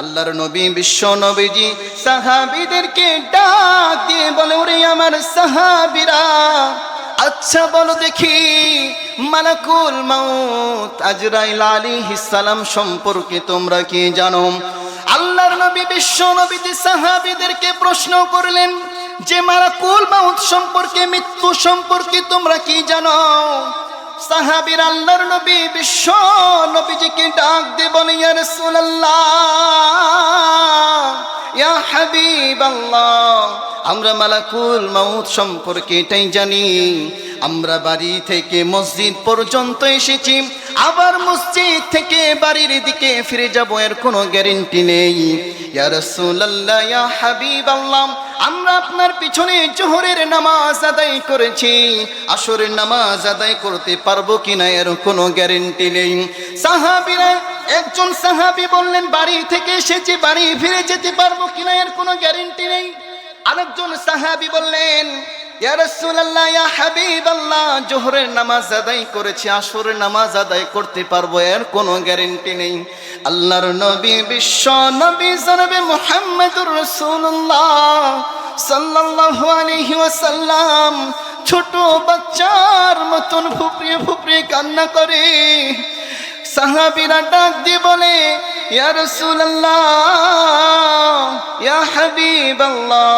আল্লাহর নবী, বিশ্ব নবীজি সাহাবিদেরকে ডাক দিয়ে বলে, ওরে আমার সাহাবিরা আচ্ছা বলো দেখি, মালাকুল মাউত, আজরাইল আলাইহিস সালাম সম্পর্কে তোমরা কি জানো? আল্লাহর নবী, বিশ্ব নবীজি সাহাবিদেরকে প্রশ্ন করলেন, যে মালাকুল মাউত সম্পর্কে, মৃত্যু সম্পর্কে তোমরা কি জানো? সাহাবীর আল্লাহর নবী, বিশ্ব নবীজিকে ডাক দিয়ে বলে ইয়া রাসূলুল্লাহ। ইয়া আমরা মালাকুল মাউত সম্পর্কে এটাই জানি। আমরা বাড়ি থেকে মসজিদ পর্যন্ত এসেছি। আবার মসজিদ থেকে বাড়ির দিকে ফিরে যাব, এর কোনো গ্যারেন্টি নেই। ইয়া রাসূলুল্লাহ, ইয়া হাবিবাল্লাহ আমরা আপনার পিছনে জোহরের নামাজ আদায় করেছি। আসরের নামাজ আদায় করতে পারব কিনা এর কোনো গ্যারেন্টি নেই। সাহাবিরা, একজন সাহাবি বললেন, বাড়ি থেকে এসেছি, বাড়ি ফিরে যেতে পারব কিনা এর কোনো গ্যারেন্টি নেই? আরেকজন সাহাবি বললেন জোহরের নামাজ আদায় করেছি, আসরের নামাজ আদায় করতে পারব, এর কোনো গ্যারেন্টি নেই। আল্লাহর নবী, বিশ্ব নবী, জনাবে মুহাম্মদুর রাসূলুল্লাহ সাল্লাল্লাহু আলাইহি ওয়াসাল্লাম, ছোট বাচ্চার মতন ফুপড়িয়ে ফুপড়িয়ে কান্না করে সাহাবীরা ডাক দিয়ে বলে ইয়া ইয়া হাবিবাল্লাহ,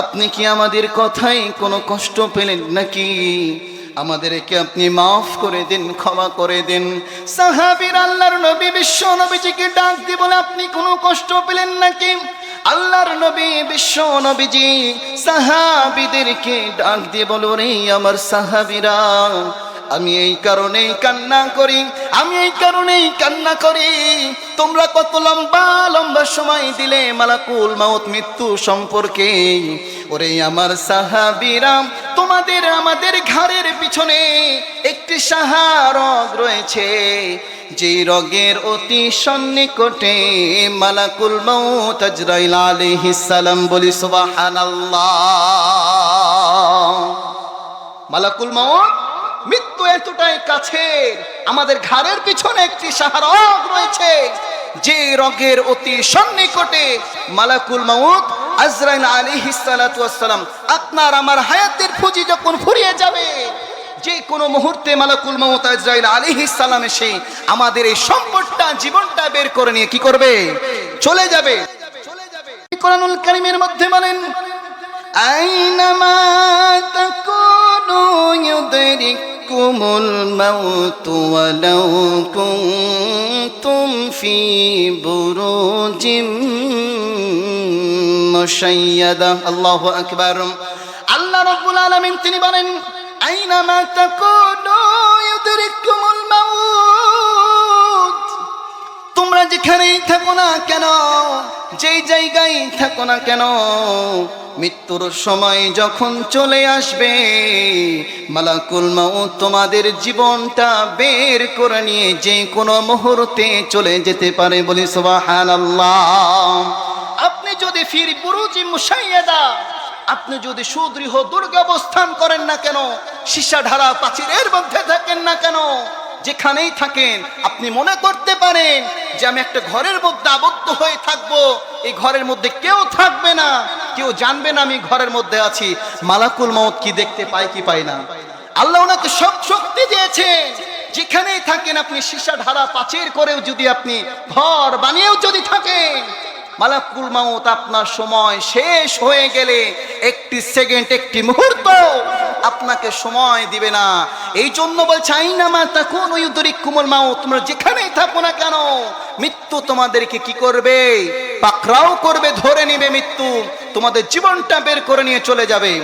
আপনি কি আমাদের কথাই কোনো কষ্ট পেলেন নাকি? আমাদেরকে আপনি মাফ করে দিন, ক্ষমা করে দিন। সাহাবীর আল্লাহর নবী, বিশ্ব নবীজিকে ডাক দিয়ে বলে, আপনি কোনো কষ্ট পেলেন নাকি? আল্লাহর নবী, বিশ্ব নবীজি সাহাবীদেরকে ডাক দিয়ে বলো রে আমার সাহাবীরা আমি এই কারণেই কান্না করি, আমি এই কারণেই কান্না করি। তোমরা কত লম্বা লম্বা সময় দিলে মালাকুল মাউত মৃত্যু সম্পর্কে? ওরে আমার সাহাবিরাম তোমাদের আমাদের ঘরের পিছনে একটি সাহারগ রয়েছে। যে রগের অতি সন্নিকটে মালাকুল মাউত আজরাইল আলাইহিস সালাম বলি, সুবহানাল্লাহ। মালাকুল মাউত এতটাই কাছে। আমাদের ঘাড়ের পিছনে একটি সাহারক রয়েছে। যে রগের অতি সন্নিকটে মালাকুল মাউত আজরাইল আলী হিসালাম আপনার আমার হায়াতের ফুজি যখন ফুরিয়ে যাবে, যে কোনো মুহূর্তে মালাকুল মাউত আজরাইল আলী হিসালাম এসে আমাদের এই সম্পদটা, জীবনটা বের করে নিয়ে কি করবে? চলে যাবে। কোরআনুল কারিমের মধ্যে বলেন, আইনামা তাকুনু ইউদরিক يدرككم الموت ولو كنتم في بروج مشيدة الله أكبر আল্লাহ রব্বুল আলামিন তিনি বলেন আইনামা তাকুনু তোমরা যেখানেই থাকো না কেন, যেই জায়গায় থাকো না কেন, মৃত্যুর সময় যখন চলে আসবে, মালাকুল মাউত তোমাদের জীবনটা বের করে নিয়ে যে কোনো মুহূর্তে চলে যেতে পারে বলি সুবহানাল্লাহ। আপনি যদি ফির বুরুজি মুসাইয়াদা আপনি যদি সুদৃঢ় দুর্গ অবস্থান করেন না কেন সীসা ঢালা প্রাচীরের মধ্যে থাকেন না কেন যেখানেই থাকেন, আপনি মনে করতে পারেন যে আমি একটা ঘরের মধ্যে আবদ্ধ হয়ে থাকব। এই ঘরের মধ্যে কেউ থাকবে না। কেউ জানবে না আমি ঘরের মধ্যে আছি। মালাকুল মৌত কি দেখতে পায়, কি পায় না। আল্লাহ ওনাকে সব শক্তি দিয়েছেন। যেখানেই থাকেন, আপনি সীসা ঢালা পাচির করেও যদি আপনি ঘর বানিয়েও যদি থাকেন, মালাকুল মাউত আপনার সময় শেষ হয়ে গেলে একটি সেকেন্ড, একটি মুহূর্ত আপনাকে সময় দিবে না। এই জন্য বলছে আইনামা তখন ইউদরিক কুমল মাও তোমরা যেখানেই থাকো না কেন, মৃত্যু তোমাদেরকে কি করবে? পাকড়াও করবে, ধরে নিবে মৃত্যু। তোমাদের জীবনটা বের করে নিয়ে চলে যাবে।